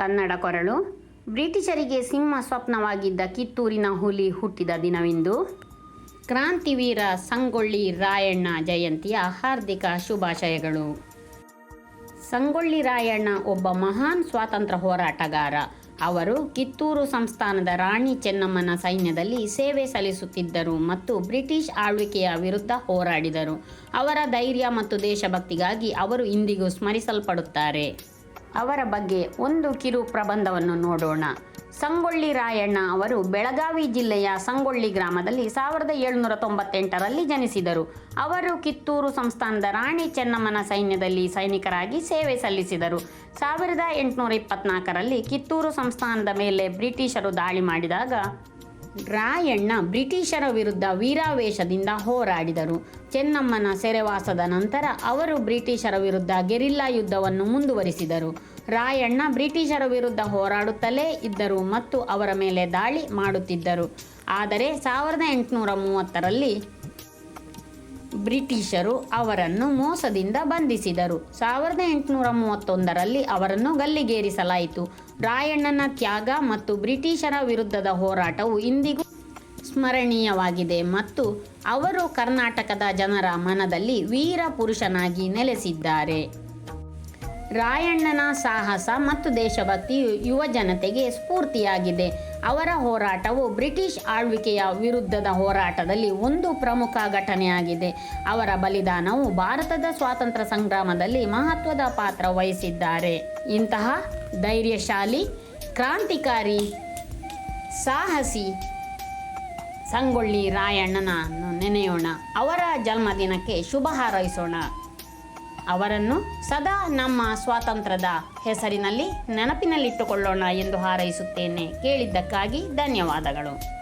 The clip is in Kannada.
ಕನ್ನಡ ಕೊರಳು. ಬ್ರಿಟಿಷರಿಗೆ ಸಿಂಹ ಸ್ವಪ್ನವಾಗಿದ್ದ ಕಿತ್ತೂರಿನ ಹುಲಿ ಹುಟ್ಟಿದ ದಿನವಿಂದು. ಕ್ರಾಂತಿವೀರ ಸಂಗೊಳ್ಳಿ ರಾಯಣ್ಣ ಜಯಂತಿಯ ಹಾರ್ದಿಕ ಶುಭಾಶಯಗಳು. ಸಂಗೊಳ್ಳಿ ರಾಯಣ್ಣ ಒಬ್ಬ ಮಹಾನ್ ಸ್ವಾತಂತ್ರ್ಯ ಹೋರಾಟಗಾರ. ಅವರು ಕಿತ್ತೂರು ಸಂಸ್ಥಾನದ ರಾಣಿ ಚೆನ್ನಮ್ಮನ ಸೈನ್ಯದಲ್ಲಿ ಸೇವೆ ಸಲ್ಲಿಸುತ್ತಿದ್ದರು ಮತ್ತು ಬ್ರಿಟಿಷ್ ಆಳ್ವಿಕೆಯ ವಿರುದ್ಧ ಹೋರಾಡಿದರು. ಅವರ ಧೈರ್ಯ ಮತ್ತು ದೇಶಭಕ್ತಿಗಾಗಿ ಅವರು ಇಂದಿಗೂ ಸ್ಮರಿಸಲ್ಪಡುತ್ತಾರೆ. ಅವರ ಬಗ್ಗೆ ಒಂದು ಕಿರು ಪ್ರಬಂಧವನ್ನು ನೋಡೋಣ. ಸಂಗೊಳ್ಳಿ ರಾಯಣ್ಣ ಅವರು ಬೆಳಗಾವಿ ಜಿಲ್ಲೆಯ ಸಂಗೊಳ್ಳಿ ಗ್ರಾಮದಲ್ಲಿ ಸಾವಿರದ ಏಳುನೂರ ತೊಂಬತ್ತೆಂಟರಲ್ಲಿ ಜನಿಸಿದರು. ಅವರು ಕಿತ್ತೂರು ಸಂಸ್ಥಾನದ ರಾಣಿ ಚೆನ್ನಮ್ಮನ ಸೈನ್ಯದಲ್ಲಿ ಸೈನಿಕರಾಗಿ ಸೇವೆ ಸಲ್ಲಿಸಿದರು. ಸಾವಿರದ ಎಂಟುನೂರ ಇಪ್ಪತ್ನಾಲ್ಕರಲ್ಲಿ ಕಿತ್ತೂರು ಸಂಸ್ಥಾನದ ಮೇಲೆ ಬ್ರಿಟಿಷರು ದಾಳಿ ಮಾಡಿದಾಗ ರಾಯಣ್ಣ ಬ್ರಿಟಿಷರ ವಿರುದ್ಧ ವೀರಾವೇಶದಿಂದ ಹೋರಾಡಿದರು. ಚೆನ್ನಮ್ಮನ ಸೆರೆವಾಸದ ನಂತರ ಅವರು ಬ್ರಿಟಿಷರ ವಿರುದ್ಧ ಗೆರಿಲ್ಲಾ ಯುದ್ಧವನ್ನು ಮುಂದುವರಿಸಿದರು. ರಾಯಣ್ಣ ಬ್ರಿಟಿಷರ ವಿರುದ್ಧ ಹೋರಾಡುತ್ತಲೇ ಇದ್ದರು ಮತ್ತು ಅವರ ಮೇಲೆ ದಾಳಿ ಮಾಡುತ್ತಿದ್ದರು. ಆದರೆ ಸಾವಿರದ ಎಂಟುನೂರ ಮೂವತ್ತರಲ್ಲಿ ಬ್ರಿಟಿಷರು ಅವರನ್ನು ಮೋಸದಿಂದ ಬಂಧಿಸಿದರು. ಸಾವಿರದ ಎಂಟುನೂರ ಮೂವತ್ತೊಂದರಲ್ಲಿ ಅವರನ್ನು ಗಲ್ಲಿಗೇರಿಸಲಾಯಿತು. ರಾಯಣ್ಣನ ತ್ಯಾಗ ಮತ್ತು ಬ್ರಿಟಿಷರ ವಿರುದ್ಧದ ಹೋರಾಟವು ಇಂದಿಗೂ ಸ್ಮರಣೀಯವಾಗಿದೆ ಮತ್ತು ಅವರು ಕರ್ನಾಟಕದ ಜನರ ಮನದಲ್ಲಿ ವೀರ ಪುರುಷನಾಗಿ ನೆಲೆಸಿದ್ದಾರೆ. ರಾಯಣ್ಣನ ಸಾಹಸ ಮತ್ತು ದೇಶಭಕ್ತಿಯು ಯುವ ಜನತೆಗೆ ಸ್ಫೂರ್ತಿಯಾಗಿದೆ. ಅವರ ಹೋರಾಟವು ಬ್ರಿಟಿಷ್ ಆಳ್ವಿಕೆಯ ವಿರುದ್ಧದ ಹೋರಾಟದಲ್ಲಿ ಒಂದು ಪ್ರಮುಖ ಘಟನೆಯಾಗಿದೆ. ಅವರ ಬಲಿದಾನವು ಭಾರತದ ಸ್ವಾತಂತ್ರ್ಯ ಸಂಗ್ರಾಮದಲ್ಲಿ ಮಹತ್ವದ ಪಾತ್ರ ವಹಿಸಿದ್ದಾರೆ. ಇಂತಹ ಧೈರ್ಯಶಾಲಿ, ಕ್ರಾಂತಿಕಾರಿ, ಸಾಹಸಿ ಸಂಗೊಳ್ಳಿ ರಾಯಣ್ಣನನ್ನು ನೆನೆಯೋಣ. ಅವರ ಜನ್ಮದಿನಕ್ಕೆ ಶುಭ ಹಾರೈಸೋಣ. ಅವರನ್ನು ಸದಾ ನಮ್ಮ ಸ್ವಾತಂತ್ರ್ಯದ ಹೆಸರಿನಲ್ಲಿ ನೆನಪಿನಲ್ಲಿಟ್ಟುಕೊಳ್ಳೋಣ ಎಂದು ಹಾರೈಸುತ್ತೇನೆ. ಕೇಳಿದ್ದಕ್ಕಾಗಿ ಧನ್ಯವಾದಗಳು.